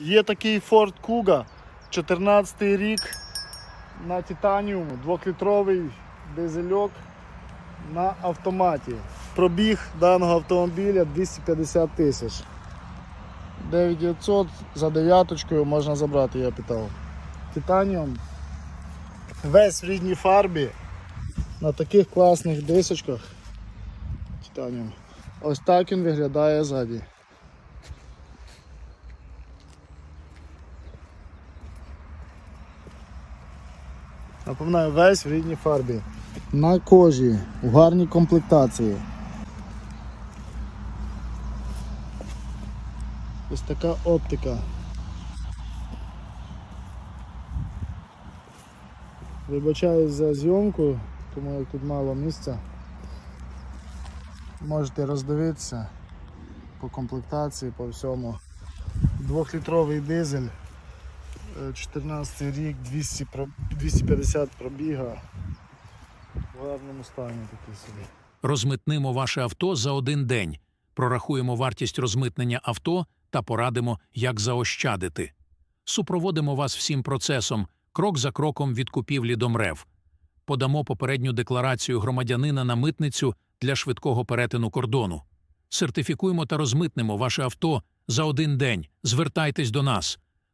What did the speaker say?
Є такий Ford Kuga, 14 рік на титаніуму, 2-літровий дизельок на автоматі. Пробіг даного автомобіля 250 тисяч. 9900 за дев'яточкою можна забрати, я питав. Титаніум. Весь в рідній фарбі. На таких класних дисочках. Титаніум. Ось так він виглядає ззаді. Напоминаю, весь в рідній фарбі. На кожі, в гарній комплектації. Ось така оптика. Вибачаюсь за зйомку, тому як тут мало місця. Можете роздивитися по комплектації, по всьому. Двохлітровий дизель, 14 рік, 200, 250 пробіга. В гарному стані такий собі. Розмитнимо ваше авто за один день, прорахуємо вартість розмитнення авто та порадимо, як заощадити. Супроводимо вас всім процесом, крок за кроком від купівлі до МРЕВ. Подамо попередню декларацію громадянина на митницю для швидкого перетину кордону. Сертифікуємо та розмитнемо ваше авто за один день. Звертайтесь до нас.